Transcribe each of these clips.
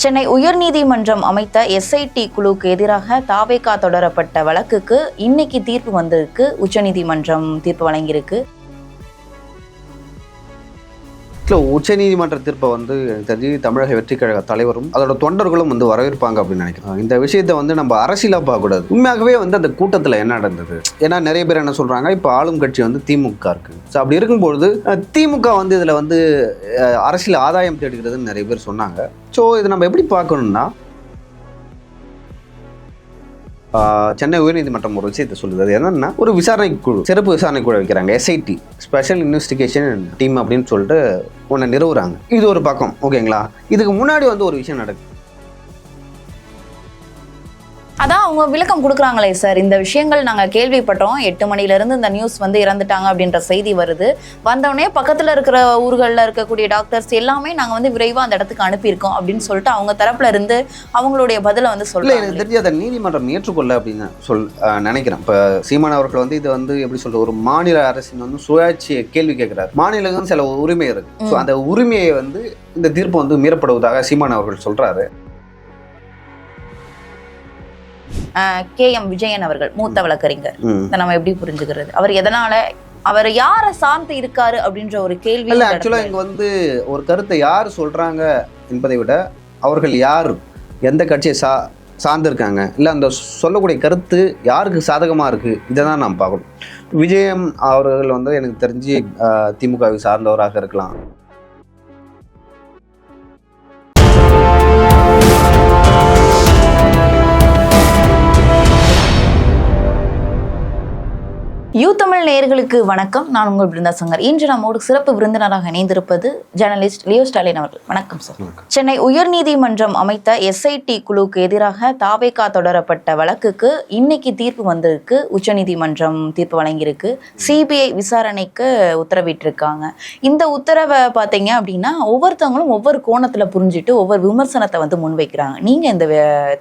சென்னை உயர்நீதிமன்றம் அமைத்த எஸ்ஐடி குழுக்கு எதிராக தாவேகா தொடரப்பட்ட வழக்குக்கு இன்னைக்கு தீர்ப்பு வந்திருக்கு. உச்சநீதிமன்றம் தீர்ப்பு வழங்கியிருக்கு. இல்லை உச்சநீதிமன்ற தீர்ப்பை வந்து தெரிஞ்சு தமிழக வெற்றி கழக தலைவரும் அதோட தொண்டர்களும் வந்து வரவேற்பாங்க அப்படின்னு நினைக்கிறேன். இந்த விஷயத்தை வந்து நம்ம அரசியலாக பார்க்கக்கூடாது. உண்மையாகவே வந்து அந்த கூட்டத்தில் என்ன நடந்தது? ஏன்னா நிறைய பேர் என்ன சொல்கிறாங்க இப்போ ஆளும் கட்சி வந்து திமுக இருக்கு. ஸோ அப்படி இருக்கும்பொழுது திமுக வந்து இதில் வந்து அரசியல் ஆதாயம் தேடுகிறதுன்னு நிறைய பேர் சொன்னாங்க. ஸோ இதை நம்ம எப்படி பார்க்கணும்னா சென்னை உயர்நீதிமன்றம் ஒரு விஷயத்தை சொல்லுது. அது என்னன்னா ஒரு விசாரணை குழு சிறப்பு விசாரணை குழு வைக்கிறாங்க எஸ்ஐடி ஸ்பெஷல் இன்வெஸ்டிகேஷன் டீம் அப்படின்னு சொல்லிட்டு ஒன்று நிறுவுறாங்க. இது ஒரு பக்கம் ஓகேங்களா? இதுக்கு முன்னாடி வந்து ஒரு விஷயம் நடக்குது அதான் அவங்க விளக்கம் கொடுக்குறாங்களே சார். இந்த விஷயங்கள் நாங்கள் கேள்விப்பட்டோம். எட்டு மணில இருந்து இந்த நியூஸ் வந்து இறந்துட்டாங்க அப்படின்ற செய்தி வருது. வந்தோடனே பக்கத்தில் இருக்கிற ஊர்களில் இருக்கக்கூடிய டாக்டர்ஸ் எல்லாமே நாங்கள் வந்து விரைவாக அந்த இடத்துக்கு அனுப்பியிருக்கோம் அப்படின்னு சொல்லிட்டு அவங்க தரப்புல இருந்து அவங்களுடைய பதிலை வந்து சொல்றாங்க எனக்கு தெரிஞ்சு அதை நீதிமன்றம் ஏற்றுக்கொள்ள அப்படின்னு சொல் நினைக்கிறேன். இப்போ சீமான் அவர்கள் வந்து இது வந்து எப்படி சொல்றது ஒரு மாநில அரசின் வந்து சுயாட்சியை கேள்வி கேட்கிறார். மாநிலங்கள் சில உரிமை இருக்கு. ஸோ அந்த உரிமையை வந்து இந்த தீர்ப்பு வந்து மீறப்படுவதாக சீமான் அவர்கள் சொல்றாரு. கே எம் விஜயன் அவர்கள் மூத்த வழக்கறிஞர். நம்ம எப்படி புரிஞ்சுக்கிறது? அவர் எதனால அவர் யாரை சார்ந்து இருக்காரு அப்படின்ற ஒரு கேள்வி இல்ல ஆக்சுவலாக இங்க வந்து ஒரு கருத்தை யார் சொல்றாங்க என்பதை விட அவர்கள் யார் எந்த கட்சியை சா சார்ந்திருக்காங்க இல்லை அந்த சொல்லக்கூடிய கருத்து யாருக்கு சாதகமாக இருக்குது இதை தான் நாம் பார்க்கணும். விஜயம் அவர்கள் வந்து எனக்கு தெரிஞ்சு திமுகவை சார்ந்தவராக இருக்கலாம். யூ தமிழ் நேயர்களுக்கு வணக்கம். நான் உங்கள் பிருந்தா சங்கர். இன்று நம்மோடு சிறப்பு விருந்தினராக இணைந்திருப்பது ஜெர்னலிஸ்ட் லியோ ஸ்டாலின் அவர்கள். வணக்கம் சார் சென்னை உயர்நீதிமன்றம் அமைத்த எஸ்ஐடி குழுக்கு எதிராக தாவேகா தொடரப்பட்ட வழக்குக்கு இன்னைக்கு தீர்ப்பு வந்திருக்கு. உச்சநீதிமன்றம் தீர்ப்பு வழங்கியிருக்கு. சிபிஐ விசாரணைக்கு உத்தரவிட்டிருக்காங்க. இந்த உத்தரவை பார்த்தீங்க அப்படின்னா ஒவ்வொருத்தவங்களும் ஒவ்வொரு கோணத்துல புரிஞ்சுட்டு ஒவ்வொரு விமர்சனத்தை வந்து முன்வைக்கிறாங்க. நீங்க இந்த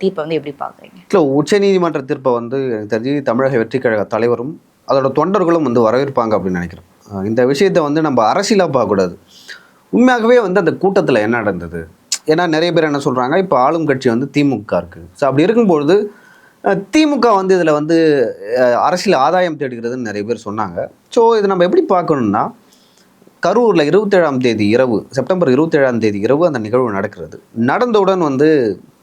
தீர்ப்பை வந்து எப்படி பாக்குறீங்க இல்லை உச்சநீதிமன்ற தீர்ப்பை வந்து தெரிஞ்சு தமிழக வெற்றி கழக தலைவரும் அதோட தொண்டர்களும் வந்து வரவேற்பாங்க அப்படின்னு நினைக்கிறேன் இந்த விஷயத்தை வந்து நம்ம அரசியலாக பார்க்கக்கூடாது. உண்மையாகவே வந்து அந்த கூட்டத்தில் என்ன நடந்தது? ஏன்னா நிறைய பேர் என்ன சொல்கிறாங்க இப்போ ஆளும் கட்சி வந்து திமுக இருக்குது ஸோ அப்படி இருக்கும்பொழுது திமுக வந்து இதில் வந்து அரசியல் ஆதாயம் தேடுகிறதுன்னு நிறைய பேர் சொன்னாங்க. ஸோ இதை நம்ம எப்படி பார்க்கணும்னா கரூரில் இருபத்தேழாம் தேதி இரவு செப்டம்பர் இருபத்தேழாம் தேதி இரவு அந்த நிகழ்வு நடக்கிறது. நடந்தவுடன் வந்து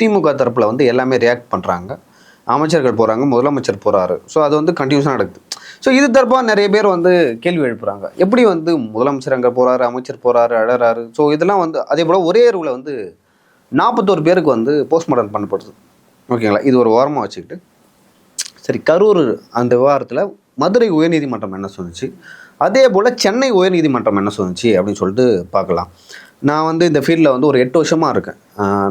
திமுக தரப்பில் வந்து எல்லாமே ரியாக்ட் பண்ணுறாங்க அமைச்சர்கள் போகிறாங்க முதலமைச்சர் போகிறாரு ஸோ அது வந்து கண்டினியூஸாக நடக்குது. ஸோ இது தரப்பாக நிறைய பேர் வந்து கேள்வி எழுப்புறாங்க. எப்படி வந்து முதலமைச்சர் அங்கே போகிறாரு அமைச்சர் போகிறாரு அழறாரு? ஸோ இதெல்லாம் வந்து அதே போல் ஒரே இரவில் வந்து நாற்பத்தோரு பேருக்கு வந்து போஸ்ட்மார்ட்டம் பண்ணப்படுது. ஓகேங்களா? இது ஒரு ஓரமாக வச்சுக்கிட்டு. சரி கரூர் அந்த விவகாரத்தில் மதுரை உயர்நீதிமன்றம் என்ன சொன்னிச்சு? அதே போல் சென்னை உயர்நீதிமன்றம் என்ன சொன்னுச்சு? அப்படின்னு சொல்லிட்டு பார்க்கலாம். நான் வந்து இந்த ஃபீல்டில் வந்து ஒரு எட்டு வருஷமாக இருக்கேன்.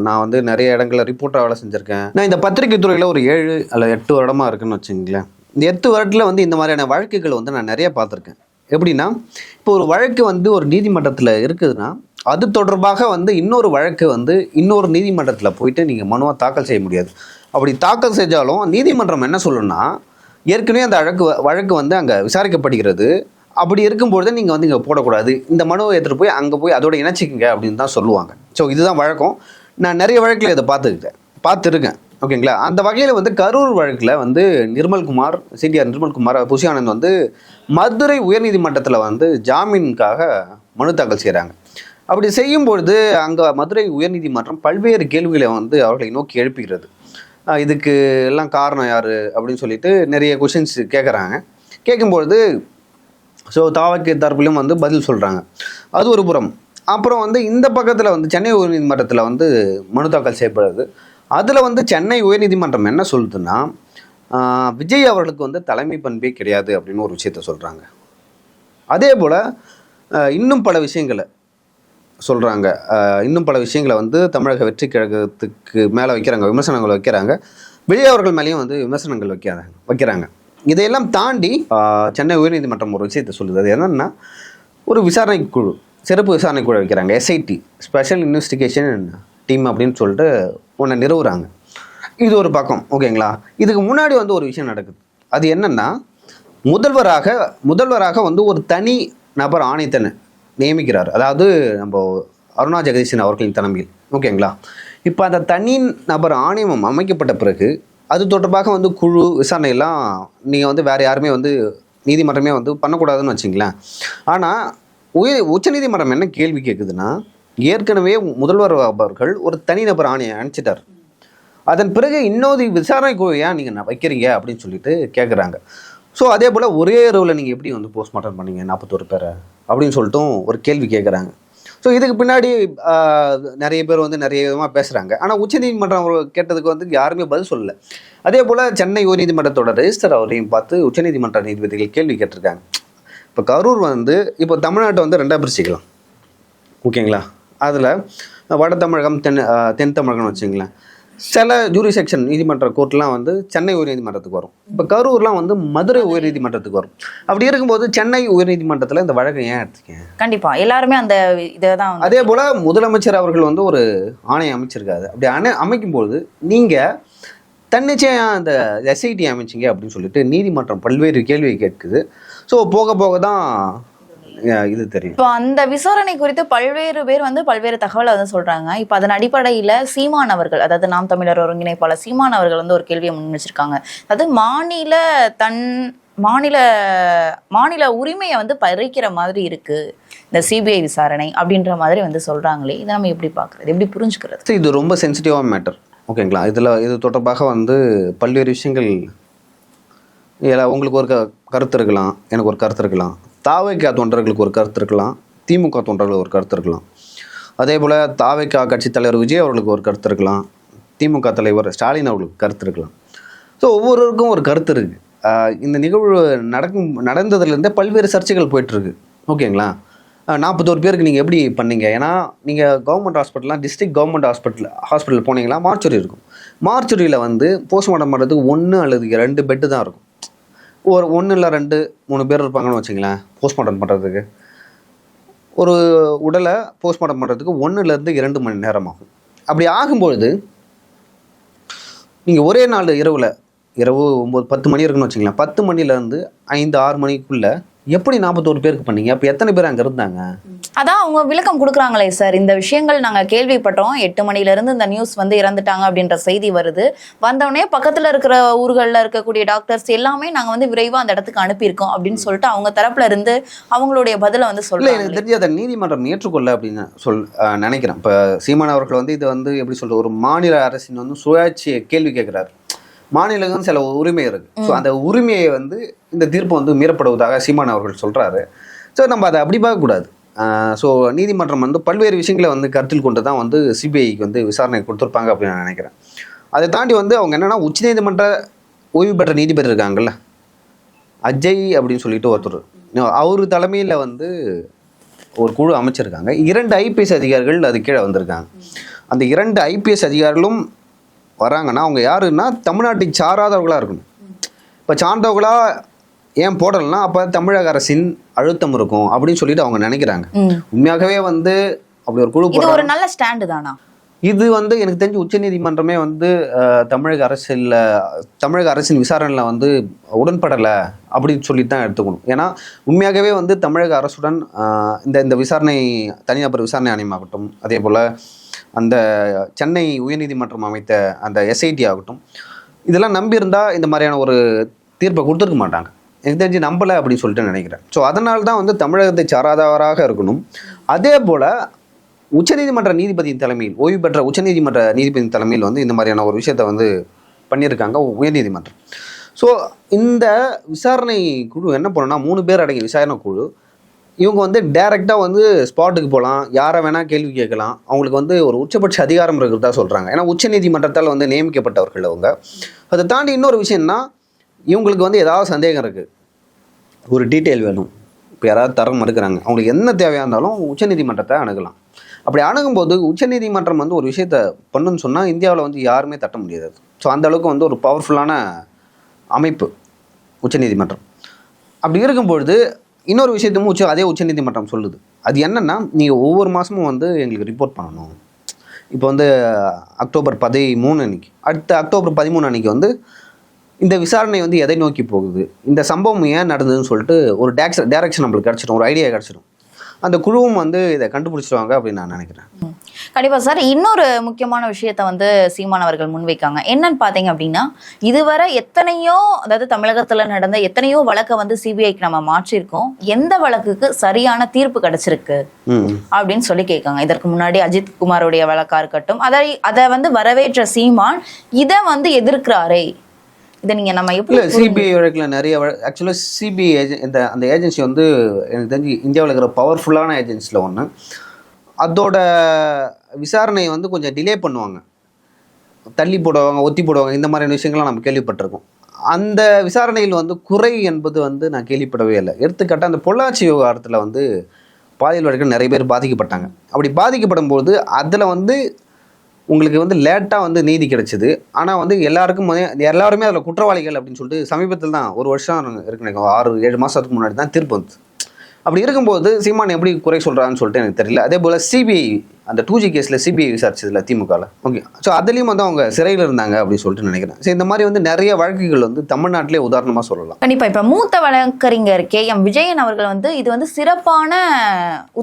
நான் வந்து நிறைய இடங்களில் ரிப்போர்ட்டாக வேலை செஞ்சுருக்கேன். நான் இந்த பத்திரிகை துறையில் ஒரு ஏழு அல்ல எட்டு வருடமாக இருக்குன்னு வச்சுங்களேன் எட்டு வருடத்தில் வந்து இந்த மாதிரியான வழக்குகள் வந்து நான் நிறைய பார்த்துருக்கேன். எப்படின்னா இப்போ ஒரு வழக்கு வந்து ஒரு நீதிமன்றத்தில் இருக்குதுன்னா அது தொடர்பாக வந்து இன்னொரு வழக்கு வந்து இன்னொரு நீதிமன்றத்தில் போயிட்டு நீங்கள் மனுவாக தாக்கல் செய்ய முடியாது. அப்படி தாக்கல் செஞ்சாலும் நீதிமன்றம் என்ன சொல்லணும்னா ஏற்கனவே அந்த வழக்கு வழக்கு வந்து அங்கே விசாரிக்கப்படுகிறது. அப்படி இருக்கும்பொழுது நீங்கள் வந்து இங்கே போடக்கூடாது. இந்த மனுவை எடுத்துகிட்டு போய் அங்கே போய் அதோட இணைச்சிக்கங்க அப்படின்னு தான் சொல்லுவாங்க. ஸோ இதுதான் வழக்கம். நான் நிறைய வழக்கில் இதை பார்த்துக்கிட்டேன். பார்த்துருக்கேன். ஓகேங்களா? அந்த வகையில் வந்து கரூர் வழக்கில் வந்து நிர்மல்குமார் சிடிஆர் நிர்மல்குமார் புஷியானந்த் வந்து மதுரை உயர்நீதிமன்றத்தில் வந்து ஜாமீனுக்காக மனு தாக்கல் செய்கிறாங்க அப்படி செய்யும் பொழுது அங்கே மதுரை உயர்நீதிமன்றம் பல்வேறு கேள்விகளை வந்து அவர்களை நோக்கி எழுப்புகிறது இதுக்கு எல்லாம் காரணம் யார்? அப்படின்னு சொல்லிட்டு நிறைய கொஷின்ஸ் கேட்குறாங்க கேட்கும்பொழுது ஸோ தாவக்கு தரப்புலையும் வந்து பதில் சொல்கிறாங்க அது ஒரு புறம். அப்புறம் வந்து இந்த பக்கத்தில் வந்து சென்னை உயர்நீதிமன்றத்தில் வந்து மனு தாக்கல் செய்யப்படுது. அதில் வந்து சென்னை உயர்நீதிமன்றம் என்ன சொல்லுதுன்னா விஜய் அவர்களுக்கு வந்து தலைமை பண்பே கிடையாது அப்படின்னு ஒரு விஷயத்த சொல்கிறாங்க அதே போல் இன்னும் பல விஷயங்களை சொல்கிறாங்க இன்னும் பல விஷயங்களை வந்து தமிழக வெற்றி கழகத்துக்கு மேலே வைக்கிறாங்க விமர்சனங்கள் வைக்கிறாங்க. விஜய் அவர்கள் மேலேயும் வந்து விமர்சனங்கள் வைக்கிறாங்க வைக்கிறாங்க. இதையெல்லாம் தாண்டி சென்னை உயர்நீதிமன்றம் ஒரு விஷயத்தை சொல்லுது. அது என்னென்னா ஒரு விசாரணை குழு சிறப்பு விசாரணை குழு வைக்கிறாங்க எஸ்ஐடி ஸ்பெஷல் இன்வெஸ்டிகேஷன் டீம் அப்படின்னு சொல்லிட்டு உன்னை நிறுவுறாங்க. இது ஒரு பக்கம் ஓகேங்களா? இதுக்கு முன்னாடி வந்து ஒரு விஷயம் நடக்குது. அது என்னன்னா முதல்வராக முதல்வராக வந்து ஒரு தனி நபர் ஆணையத்தனை நியமிக்கிறார். அதாவது நம்ம அருணா ஜெகதீஷன் அவர்களின் தலைமையில் ஓகேங்களா? இப்போ அந்த தனி நபர் ஆணையம் அமைக்கப்பட்ட பிறகு அது தொடர்பாக வந்து குழு விசாரணையெல்லாம் நீங்கள் வந்து வேறு யாருமே வந்து நீதிமன்றமே வந்து பண்ணக்கூடாதுன்னு வச்சிங்களேன். ஆனால் உயர் உச்சநீதிமன்றம் என்ன கேள்வி கேட்குதுன்னா ஏற்கனவே முதல்வர் அவர்கள் ஒரு தனிநபர் ஆணையை அனுப்பிச்சிட்டார். அதன் பிறகு இன்னொரு விசாரணைக்கு ஏன் நீங்கள் வைக்கிறீங்க அப்படின்னு சொல்லிட்டு கேட்குறாங்க ஸோ அதே போல் ஒரே இரவில் நீங்கள் எப்படி வந்து போஸ்ட்மார்ட்டம் பண்ணீங்க நாற்பத்தோரு பேரை? அப்படின்னு சொல்லிட்டும் ஒரு கேள்வி கேட்குறாங்க ஸோ இதுக்கு பின்னாடி நிறைய பேர் வந்து நிறைய விதமாக பேசுகிறாங்க ஆனால் உச்சநீதிமன்றம் அவர் கேட்டதுக்கு வந்து யாருமே பதில் சொல்லலை. அதே போல் சென்னை உயர்நீதிமன்றத்தோட ரெஜிஸ்டர் அவரையும் பார்த்து உச்சநீதிமன்ற நீதிபதிகள் கேள்வி கேட்டிருக்காங்க. இப்போ கரூர் வந்து இப்போ தமிழ்நாட்டை வந்து ரெண்டாக பிரிச்சுக்கலாம். ஓகேங்களா? அதில் வட தமிழகம் தென் தென் தமிழகம்னு வச்சுங்களேன் சில ஜூரி செக்ஷன் நீதிமன்ற கோர்ட்லாம் வந்து சென்னை உயர்நீதிமன்றத்துக்கு வரும். இப்போ கரூர்லாம் வந்து மதுரை உயர்நீதிமன்றத்துக்கு வரும். அப்படி இருக்கும்போது சென்னை உயர்நீதிமன்றத்தில் இந்த வழக்கை ஏன் எடுத்தீங்க? கண்டிப்பா. எல்லாருமே அந்த இதை தான் அதே போல் முதலமைச்சர் அவர்கள் வந்து ஒரு ஆணையம் அமைச்சிருக்காரு. அப்படி அணை அமைக்கும்போது நீங்கள் தன்னிச்சையாக அந்த எஸ்ஐடி அமைச்சிங்க அப்படின்னு சொல்லிட்டு நீதிமன்றம் பல்வேறு கேள்வியை கேட்குது. ஸோ போக போக தான் இது தெரியும். இப்போ அந்த விசாரணை குறித்து பல்வேறு பேர் வந்து பல்வேறு தகவலை வந்து சொல்றாங்க. இப்போ அதன் அடிப்படையில சீமான் அவர்கள் அதாவது நாம் தமிழர் ஒருங்கிணைப்பாளர் சீமான் அவர்கள் வந்து ஒரு கேள்வியை முன் வச்சிருக்காங்க அதாவது மாநில தன் மாநில மாநில உரிமையை வந்து பறிக்கிற மாதிரி இருக்கு. இந்த சிபிஐ விசாரணை அப்படின்ற மாதிரி வந்து சொல்றாங்களே இதை நம்ம எப்படி பார்க்கறது எப்படி புரிஞ்சுக்கிறது? இது ரொம்ப சென்சிட்டிவான மேட்டர் ஓகேங்களா? இதில் இது தொடர்பாக வந்து பல்வேறு விஷயங்கள் உங்களுக்கு ஒரு கருத்து இருக்கலாம் எனக்கு ஒரு கருத்து இருக்கலாம். தாவைக்கா தொண்டர்களுக்கு ஒரு கருத்து இருக்கலாம் திமுக தொண்டர்களுக்கு ஒரு கருத்து இருக்கலாம். அதே போல் தாவைக்கா கட்சி தலைவர் விஜய் அவர்களுக்கு ஒரு கருத்து இருக்கலாம் திமுக தலைவர் ஸ்டாலின் அவர்களுக்கு கருத்து இருக்கலாம். ஸோ ஒவ்வொருவருக்கும் ஒரு கருத்து இருக்குது இந்த நிகழ்வு நடக்கும் நடந்ததுலேருந்தே பல்வேறு சர்ச்சைகள் போயிட்டுருக்கு. ஓகேங்களா? நாற்பத்தோரு பேருக்கு நீங்கள் எப்படி பண்ணீங்க? ஏன்னா நீங்கள் கவர்மெண்ட் ஹாஸ்பிட்டலாம் டிஸ்ட்ரிக்ட் கவர்மெண்ட் ஹாஸ்பிட்டல் ஹாஸ்பிட்டல் போனீங்களா மார்ச்சுரி இருக்கும். மார்ச்சுரியில் வந்து போஸ்ட்மார்ட்டம் பண்ணுறதுக்கு ஒன்று அல்லது ரெண்டு பெட்டு தான் இருக்கும். ஒரு ஒன்று இல்லை ரெண்டு மூணு பேர் இருப்பாங்கன்னு வச்சுங்களேன் போஸ்ட்மார்ட்டம் பண்ணுறதுக்கு ஒரு உடலை போஸ்ட்மார்ட்டம் பண்ணுறதுக்கு ஒன்றுலேருந்து இரண்டு மணி நேரம் ஆகும். அப்படி ஆகும்பொழுது நீங்கள் ஒரே நாள் இரவில் இரவு ஒம்பது பத்து மணி இருக்குன்னு வச்சுங்களேன் பத்து மணிலேருந்து ஐந்து ஆறு மணிக்குள்ளே எப்படி நாற்பத்தோரு பேருக்கு பண்ணீங்க? அப்போ எத்தனை பேர் அங்கே இருந்தாங்க? அதான் அவங்க விளக்கம் கொடுக்குறாங்களே சார். இந்த விஷயங்கள் நாங்க கேள்விப்பட்டோம். எட்டு மணில இருந்து இந்த நியூஸ் வந்து இறந்துட்டாங்க அப்படின்ற செய்தி வருது. வந்தவொடனே பக்கத்துல இருக்கிற ஊர்கள்ல இருக்கக்கூடிய டாக்டர்ஸ் எல்லாமே நாங்க வந்து விரைவா அந்த இடத்துக்கு அனுப்பியிருக்கோம் அப்படின்னு சொல்லிட்டு அவங்க தரப்புல இருந்து அவங்களுடைய பதில வந்து சொல்றாங்க எனக்கு தெரிஞ்சு அதை நீதிமன்றம் ஏற்றுக்கொள்ள அப்படின்னு சொல் நினைக்கிறேன். இப்போ சீமான் அவர்கள் வந்து இது வந்து எப்படி சொல்றது? ஒரு மாநில அரசின் வந்து சுயாட்சியை கேள்வி கேட்குறாரு. மாநிலங்களும் சில உரிமை இருக்கு. ஸோ அந்த உரிமையை வந்து இந்த தீர்ப்பு வந்து மீறப்படுவதாக சீமான் அவர்கள் சொல்றாரு. ஸோ நம்ம அதை அப்படி பார்க்கக்கூடாது ஸோ நீதிமன்றம் வந்து பல்வேறு விஷயங்களை வந்து கருத்தில் கொண்டு தான் வந்து சிபிஐக்கு வந்து விசாரணை கொடுத்துருப்பாங்க அப்படின்னு நான் நினைக்கிறேன். அதை தாண்டி வந்து அவங்க என்னன்னா உச்சநீதிமன்ற ஓய்வு பெற்ற நீதிபதி இருக்காங்கல்ல அஜய் அப்படின்னு சொல்லிட்டு ஒருத்தர். அவர் தலைமையில் வந்து ஒரு குழு அமைச்சிருக்காங்க. இரண்டு ஐபிஎஸ் அதிகாரிகள் அது கீழே வந்திருக்காங்க. அந்த இரண்டு ஐபிஎஸ் அதிகாரிகளும் வராங்கன்னா அவங்க யாருன்னா தமிழ்நாட்டை சாராதவர்களாக இருக்கணும் இப்போ சார்ந்தவர்களா ஏன் போடலைன்னா அப்போ தமிழக அரசின் அழுத்தம் இருக்கும் அப்படின்னு சொல்லிட்டு அவங்க நினைக்கிறாங்க. உண்மையாகவே வந்து அப்படி ஒரு குழு. ஒரு நல்ல ஸ்டாண்டு தானா இது வந்து எனக்கு தெரிஞ்சு உச்சநீதிமன்றமே வந்து தமிழக அரசில் தமிழக அரசின் விசாரணையில் வந்து உடன்படலை அப்படின்னு சொல்லி தான் எடுத்துக்கணும். ஏன்னா உண்மையாகவே வந்து தமிழக அரசுடன் இந்த இந்த விசாரணை தனிநபர் விசாரணை ஆணையமாகட்டும் அதே போல் அந்த சென்னை உயர்நீதிமன்றம் அமைத்த அந்த எஸ்ஐடி ஆகட்டும் இதெல்லாம் நம்பியிருந்தால் இந்த மாதிரியான ஒரு தீர்ப்பை கொடுத்துருக்க மாட்டாங்க. எனக்கு தெரிஞ்சு நம்பலை அப்படின்னு சொல்லிட்டு நினைக்கிறேன். ஸோ அதனால தான் வந்து தமிழகத்தை சாராதவராக இருக்கணும். அதே போல் உச்சநீதிமன்ற நீதிபதியின் தலைமையில் ஓய்வு பெற்ற உச்சநீதிமன்ற நீதிபதியின் தலைமையில் வந்து இந்த மாதிரியான ஒரு விஷயத்தை வந்து பண்ணியிருக்காங்க உயர்நீதிமன்றம். ஸோ இந்த விசாரணை குழு என்ன பண்ணுன்னா மூணு பேர் அடங்கிய விசாரணை குழு. இவங்க வந்து டைரெக்டாக வந்து ஸ்பாட்டுக்கு போகலாம் யாரை வேணால் கேள்வி கேட்கலாம். அவங்களுக்கு வந்து ஒரு உச்சபட்ச அதிகாரம் இருக்கிறதா சொல்கிறாங்க ஏன்னா உச்சநீதிமன்றத்தால் வந்து நியமிக்கப்பட்டவர்கள் அவங்க. அதை தாண்டி இன்னொரு விஷயம்னா இவங்களுக்கு வந்து ஏதாவது சந்தேகம் இருக்குது ஒரு டீட்டெயில் வேணும். இப்போ யாராவது தரம் மறுக்கிறாங்க. அவங்களுக்கு என்ன தேவையாக இருந்தாலும் உச்சநீதிமன்றத்தை அணுகலாம். அப்படி அணுகும்போது உச்சநீதிமன்றம் வந்து ஒரு விஷயத்த பண்ணுன்னு சொன்னால் இந்தியாவில் வந்து யாருமே தட்ட முடியாது. ஸோ அந்த அளவுக்கு வந்து ஒரு பவர்ஃபுல்லான அமைப்பு உச்சநீதிமன்றம். அப்படி இருக்கும்பொழுது இன்னொரு விஷயத்தையும் உச்ச அதே உச்சநீதிமன்றம் சொல்லுது. அது என்னென்னா நீங்கள் ஒவ்வொரு மாதமும் வந்து எங்களுக்கு ரிப்போர்ட் பண்ணணும். இப்போ வந்து அக்டோபர் பதிமூணு அன்னைக்கு அடுத்த அக்டோபர் பதிமூணு அன்னைக்கு வந்து இந்த விசாரணை வந்து எதை நோக்கி போகுது? இந்த சம்பவம் ஏன் நடந்ததுன்னு சொல்லிட்டு ஒரு டேக்ஸ் டேரக்ஷன் நம்மளுக்கு கிடச்சிடும் ஒரு ஐடியா கிடச்சிடும் அந்த குழுவும் வந்து இதை கண்டுபிடிச்சிருவாங்க அப்படின்னு நான் நினைக்கிறேன். ம். கண்டிப்பா சார். இன்னொரு முக்கியமான விஷயத்த வந்து சீமான் அவர்கள் முன்வைக்காங்க. என்னன்னு பாத்தீங்க அப்படின்னா இதுவரை எத்தனையோ அதாவது தமிழகத்துல நடந்த எத்தனையோ வழக்கை வந்து சிபிஐக்கு நம்ம மாற்றிருக்கோம். எந்த வழக்குக்கு சரியான தீர்ப்பு கிடைச்சிருக்கு அப்படின்னு சொல்லி கேட்காங்க. இதற்கு முன்னாடி அஜித் குமாரோடைய வழக்கா இருக்கட்டும் அதை அதை வந்து வரவேற்ற சீமான் இதை வந்து எதிர்க்கிறாரே இதை நீங்க நம்ம எப்படி சிபிஐ வழக்கில் நிறைய ஆக்சுவலாக சிபிஐ இந்த அந்த ஏஜென்சி வந்து எனக்கு தெரிஞ்சு இந்தியாவில் இருக்கிற பவர்ஃபுல்லான ஏஜென்சியில் ஒன்று அதோட விசாரணையை வந்து கொஞ்சம் டிலே பண்ணுவாங்க. தள்ளி போடுவாங்க ஒத்தி போடுவாங்க இந்த மாதிரியான விஷயங்கள்லாம் நம்ம கேள்விப்பட்டிருக்கோம். அந்த விசாரணையில் வந்து குறை என்பது வந்து நான் கேள்விப்படவே இல்லை. எடுத்துக்காட்டாக அந்த பொள்ளாச்சி விவகாரத்தில் வந்து பாலியல் வழக்கில் நிறைய பேர் பாதிக்கப்பட்டாங்க. அப்படி பாதிக்கப்படும் போது அதில் வந்து உங்களுக்கு வந்து லேட்டாக வந்து நீதி கிடைச்சிது. ஆனால் வந்து எல்லாருக்கும் எல்லாருமே அதில் குற்றவாளிகள் அப்படின்னு சொல்லிட்டு சமீபத்தில் தான் ஒரு வருஷம் இருக்குன்னு ஆறு ஏழு மாதத்துக்கு முன்னாடி தான் தீர்ப்பு வந்து அப்படி இருக்கும்போது சீமான் எப்படி குறை சொல்கிறான்னு சொல்லிட்டு எனக்கு தெரியல. அதே போல் சிபிஐ அந்த டூ ஜி கேஸில் சிபிஐ விசாரிச்சதுல திமுகவில் ஓகே ஸோ அதுலேயும் வந்து அவங்க சிறையில் இருந்தாங்க அப்படின்னு சொல்லிட்டு நினைக்கிறேன். ஸோ இந்த மாதிரி வந்து நிறைய வழக்குகள் வந்து தமிழ்நாட்டிலே உதாரணமாக சொல்லலாம். கண்டிப்பா. இப்ப மூத்த வழக்கறிஞர் கே எம் விஜயன் அவர்கள் வந்து இது வந்து சிறப்பான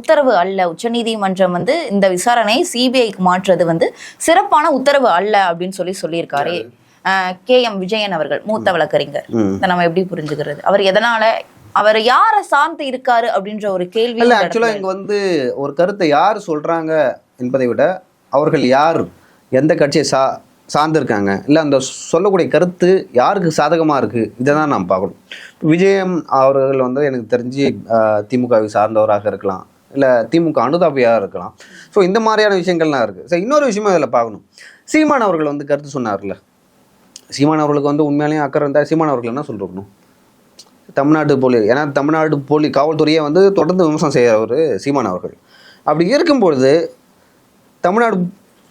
உத்தரவு அல்ல. உச்சநீதிமன்றம் வந்து இந்த விசாரணையை சிபிஐக்கு மாற்றுறது வந்து சிறப்பான உத்தரவு அல்ல அப்படின்னு சொல்லி சொல்லியிருக்காரு. கே எம் விஜயன் அவர்கள் மூத்த வழக்கறிஞர். ம். இதை நம்ம எப்படி புரிஞ்சுக்கிறது? அவர் எதனால அவர் யாரை சார்ந்து இருக்காரு அப்படின்ற ஒரு கேள்வி இல்லை ஆக்சுவலாக இங்கே வந்து ஒரு கருத்தை யார் சொல்கிறாங்க என்பதை விட அவர்கள் யார் எந்த கட்சியை சா சார்ந்திருக்காங்க இல்லை அந்த சொல்லக்கூடிய கருத்து யாருக்கு சாதகமாக இருக்குது இதை தான் நாம் பார்க்கணும். விஜயம் அவர்கள் வந்து எனக்கு தெரிஞ்சு திமுகவை சார்ந்தவராக இருக்கலாம் இல்லை திமுக அனுதாபியாக இருக்கலாம். ஸோ இந்த மாதிரியான விஷயங்கள்லாம் இருக்குது ஸோ இன்னொரு விஷயமும் இதில் பார்க்கணும். சீமான் அவர்கள் வந்து கருத்து சொன்னார்ல. சீமான் அவர்களுக்கு வந்து உண்மையாலேயும் அக்கறை இருந்தால் சீமான் அவர்கள் என்ன சொல்லிருக்கணும்? தமிழ்நாடு போலி ஏன்னா தமிழ்நாடு போலி காவல்துறையை வந்து தொடர்ந்து விமர்சனம் செய்கிறவர் சீமான் அவர்கள். அப்படி இருக்கும்பொழுது தமிழ்நாடு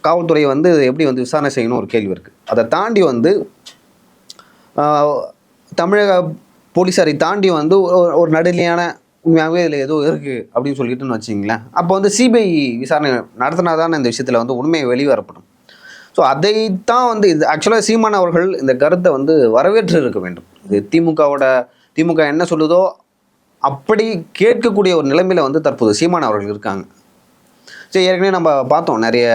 காவல்துறையை வந்து எப்படி வந்து விசாரணை செய்யணும் ஒரு கேள்வி இருக்குது அதை தாண்டி வந்து தமிழக போலீஸாரை தாண்டி வந்து ஒரு- ஒரு நடுநிலையான உண்மையாகவே இதில் ஏதோ இருக்குது அப்படின்னு சொல்லிட்டுன்னு வச்சிங்களேன் அப்போ வந்து சிபிஐ விசாரணை நடத்தினா தானே இந்த விஷயத்தில் வந்து உண்மையை வெளிவரப்படும். ஸோ அதைத்தான் வந்து இது ஆக்சுவலாக சீமான் அவர்கள் இந்த கருத்தை வந்து வரவேற்று இருக்க வேண்டும். இது திமுகவோட திமுக என்ன சொல்லுதோ அப்படி கேட்கக்கூடிய ஒரு நிலைமையில் வந்து தற்போது சீமான் அவர்கள் இருக்காங்க. சரி ஏற்கனவே நம்ம பார்த்தோம் நிறைய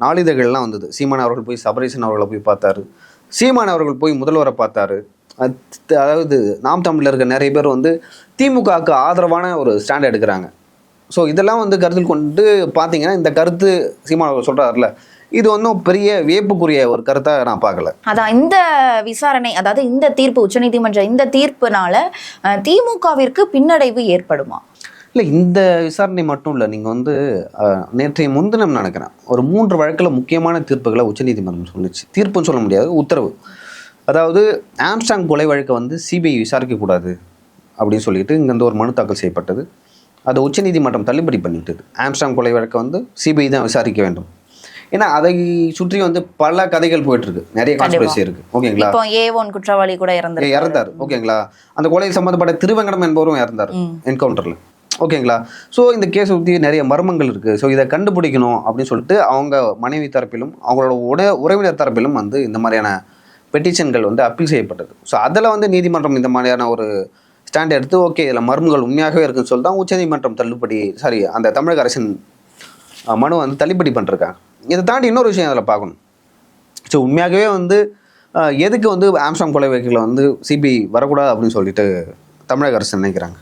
நாளிதழ்கள்லாம் வந்தது. சீமான் அவர்கள் போய் சபரீசன் அவர்களை போய் பார்த்தாரு. சீமான் அவர்கள் போய் முதல்வரை பார்த்தாரு. அத்- அதாவது நாம் தமிழில் இருக்க நிறைய பேர் வந்து திமுகவுக்கு ஆதரவான ஒரு ஸ்டாண்ட் எடுக்கிறாங்க. ஸோ இதெல்லாம் வந்து கருத்தில் கொண்டு பார்த்தீங்கன்னா இந்த கருத்து சீமான் அவர்கள் சொல்கிறாருல இது ஒன்றும் பெரிய வியப்புக்குரிய ஒரு கருத்தாக நான் பார்க்கல. அதான் இந்த விசாரணை அதாவது இந்த தீர்ப்பு உச்சநீதிமன்ற இந்த தீர்ப்புனால திமுகவிற்கு பின்னடைவு ஏற்படுமா? இல்லை இந்த விசாரணை மட்டும் இல்லை நீங்கள் வந்து நேற்றைய முன்தினம் நினைக்கிறேன் ஒரு மூன்று வழக்கில் முக்கியமான தீர்ப்புகளை உச்சநீதிமன்றம் சொல்லுச்சு. தீர்ப்புன்னு சொல்ல முடியாது உத்தரவு. அதாவது ஆம்ஸ்டாங் கொலை வழக்கை வந்து சிபிஐ விசாரிக்கக்கூடாது அப்படின்னு சொல்லிட்டு இங்கேருந்து ஒரு மனு தாக்கல் செய்யப்பட்டது. அதை உச்சநீதிமன்றம் தள்ளுபடி பண்ணிட்டது. ஆம்ஸ்டாங் கொலை வழக்கை வந்து சிபிஐ தான் விசாரிக்க வேண்டும். ஏன்னா அதை சுற்றி வந்து பல கதைகள் போயிட்டு இருக்கு நிறைய கான்ஸ்பிரசி இருக்கு. ஓகேங்களா? இப்போ ஏ ஒன் குற்றவாளி கூட இறந்து ஏய், இறந்தார். ஓகேங்களா? அந்த கொலையில் சம்மந்தப்பட்ட திருவெங்கடம் என்பவரும் இறந்தார். என்கவுண்டரில் ஓகேங்களா? ஸோ இந்த கேஸை சுற்றி நிறைய மர்மங்கள் இருக்குது ஸோ இதை கண்டுபிடிக்கணும் அப்படின்னு சொல்லிட்டு அவங்க மனைவி தரப்பிலும் அவங்களோட உட உறவினர் தரப்பிலும் வந்து இந்த மாதிரியான பெட்டிஷன்கள் வந்து அப்பீல் செய்யப்பட்டது. ஸோ அதில் வந்து நீதிமன்றம் இந்த மாதிரியான ஒரு ஸ்டாண்ட் எடுத்து ஓகே இதில் மர்மங்கள் உண்மையாகவே இருக்குன்னு சொல்லி தான் உச்சநீதிமன்றம் தள்ளுபடி சாரி அந்த தமிழக அரசின் மனு வந்து தள்ளுபடி பண்ணிருக்காங்க. இதை தாண்டி இன்னொரு விஷயம் அதில் பார்க்கணும். ஸோ உண்மையாகவே வந்து எதுக்கு வந்து ஆம்ஸ்டாங் கொலை வழக்கில் வந்து சிபிஐ வரக்கூடாது அப்படின்னு சொல்லிட்டு தமிழக அரசு நினைக்கிறாங்க?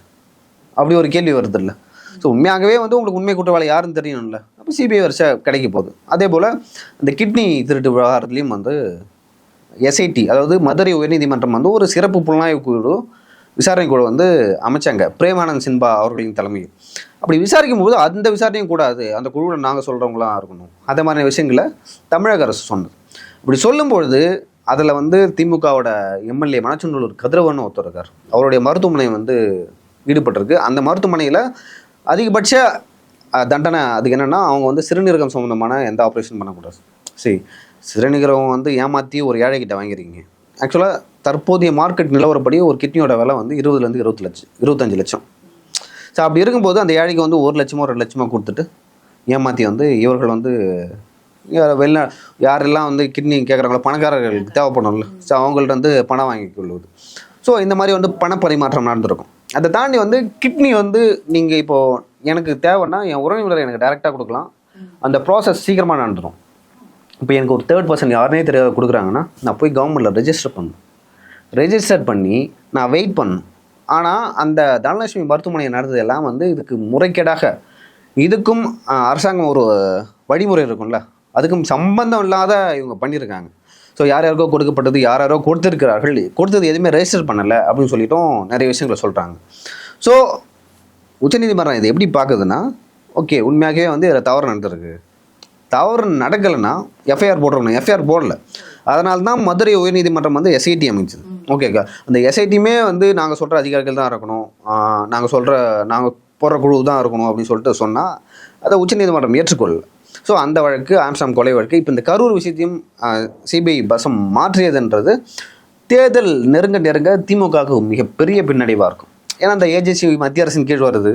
அப்படி ஒரு கேள்வி வருது இல்லை? ஸோ உண்மையாகவே வந்து உங்களுக்கு உண்மை குற்றவாளி யாருன்னு தெரியணும்ல? அப்போ சிபிஐ வரிசை கிடைக்க போகுது. அதே போல் இந்த கிட்னி திருட்டு விவகாரத்துலேயும் வந்து எஸ்ஐடி அதாவது மதுரை உயர்நீதிமன்றம் வந்து ஒரு சிறப்பு புலனாய்வு குழு விசாரணை குழு வந்து அமைச்சாங்க. பிரேமானந்த் சின்பா அவர்களின் தலைமையில். அப்படி விசாரிக்கும் போது அந்த விசாரணையும் கூடாது. அந்த குழுவில் நாங்கள் சொல்கிறவங்களாம் இருக்கணும். அதே மாதிரியான விஷயங்களை தமிழக அரசு சொன்னது. இப்படி சொல்லும்பொழுது அதில் வந்து திமுகவோட எம்எல்ஏ மணச்சநல்லூர் கதிரவன் ஒருத்தர் இருக்கார். அவருடைய மருத்துவமனை வந்து ஈடுபட்டிருக்கு. அந்த மருத்துவமனையில் அதிகபட்ச தண்டனை அதுக்கு என்னென்னா அவங்க வந்து சிறுநீரகம் சம்மந்தமான எந்த ஆப்ரேஷன் பண்ணக்கூடாது. சரி சிறுநீரகம் வந்து ஏமாற்றி ஒரு ஏழைக்கிட்ட வாங்கிருக்கீங்க. ஆக்சுவலாக தற்போதைய மார்க்கெட் நிலவரப்படி ஒரு கிட்னியோட விலை வந்து இருபதுலேருந்து இருபத்தி லட்சம் இருபத்தஞ்சு லட்சம். ஸோ அப்படி இருக்கும்போது அந்த ஏழைக்கு வந்து ஒரு லட்சமோ ரெண்டு லட்சமோ கொடுத்துட்டு ஏமாற்றி வந்து இவர்கள் வந்து வெளிநா யாரெல்லாம் வந்து கிட்னி கேட்குறாங்களோ பணக்காரர்களுக்கு தேவைப்படும்ல. ஸோ அவங்கள்ட்ட வந்து பணம் வாங்கி கொள்வது. ஸோ இந்த மாதிரி வந்து பண பரிமாற்றம் நடந்திருக்கும். அதை தாண்டி வந்து கிட்னி வந்து நீங்கள் இப்போது எனக்கு தேவைன்னா என் உறவினர் எனக்கு டைரெக்டாக கொடுக்கலாம். அந்த ப்ராசஸ் சீக்கிரமாக நடந்துடும் இப்போ எனக்கு ஒரு தேர்ட் பர்சன் யாருனே தெரியாத கொடுக்குறாங்கன்னா நான் போய் கவர்மெண்ட்டில் ரெஜிஸ்டர் பண்ணணும். ரெஜிஸ்டர் பண்ணி நான் வெயிட் பண்ணணும். ஆனால் அந்த தனலட்சுமி மருத்துவமனை நடந்தது எல்லாம் வந்து இதுக்கு முறைகேடாக இதுக்கும் அரசாங்கம் ஒரு வழிமுறை இருக்கும்ல? அதுக்கும் சம்பந்தம் இல்லாத இவங்க பண்ணியிருக்காங்க. ஸோ யார் யாருக்கோ கொடுக்கப்பட்டது யார் யாரோ கொடுத்துருக்கிறார்கள் கொடுத்தது எதுவுமே ரெஜிஸ்டர் பண்ணலை அப்படின்னு சொல்லிட்டும் நிறைய விஷயங்களை சொல்கிறாங்க ஸோ உச்சநீதிமன்றம் இதை எப்படி பார்க்குதுன்னா ஓகே உண்மையாகவே வந்து இதில் தவறு நடந்திருக்கு. தவறு நடக்கலைன்னா எஃப்ஐஆர் போட்டுருக்கணும். எஃப்ஐஆர் போடல. அதனால தான் மதுரை உயர்நீதிமன்றம் வந்து எஸ்ஐடி அமைச்சது ஓகேக்கா? அந்த எஸ்ஐடியுமே வந்து நாங்கள் சொல்கிற அதிகாரிகள் தான் இருக்கணும். நாங்கள் சொல்கிற நாங்கள் போடுற குழு தான் இருக்கணும் அப்படின்னு சொல்லிட்டு சொன்னால் அதை உச்சநீதிமன்றம் ஏற்றுக்கொள்ளல. ஸோ அந்த வழக்கு ஆம்ஸ்டாம் கொலை வழக்கு இப்போ இந்த கரூர் விஷயத்தையும் சிபிஐ பசம் மாற்றியதுன்றது தேர்தல் நெருங்க நெருங்க திமுகவுக்கு மிகப்பெரிய பின்னடைவாக இருக்கும். ஏன்னா அந்த ஏஜென்சி மத்திய அரசின் கீழ் வருது.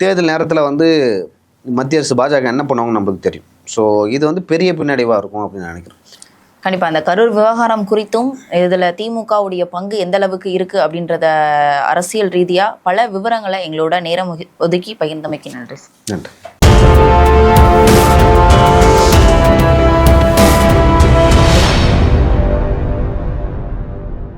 தேர்தல் நேரத்தில் வந்து மத்திய அரசு பாஜக என்ன பண்ணுவாங்கன்னு நம்மளுக்கு தெரியும். ஸோ இது வந்து பெரிய பின்னடைவாக இருக்கும் அப்படின்னு நினைக்கிறேன். கண்டிப்பா அந்த கரூர் விவகாரம் குறித்தும் இதுல திமுகவுடைய பங்கு எந்த அளவுக்கு இருக்கு அப்படின்றத அரசியல் ரீதியா பல விவரங்களை எங்களோட நேரம் ஒதுக்கி பகிர்ந்தமைக்கு நன்றி. நன்றி.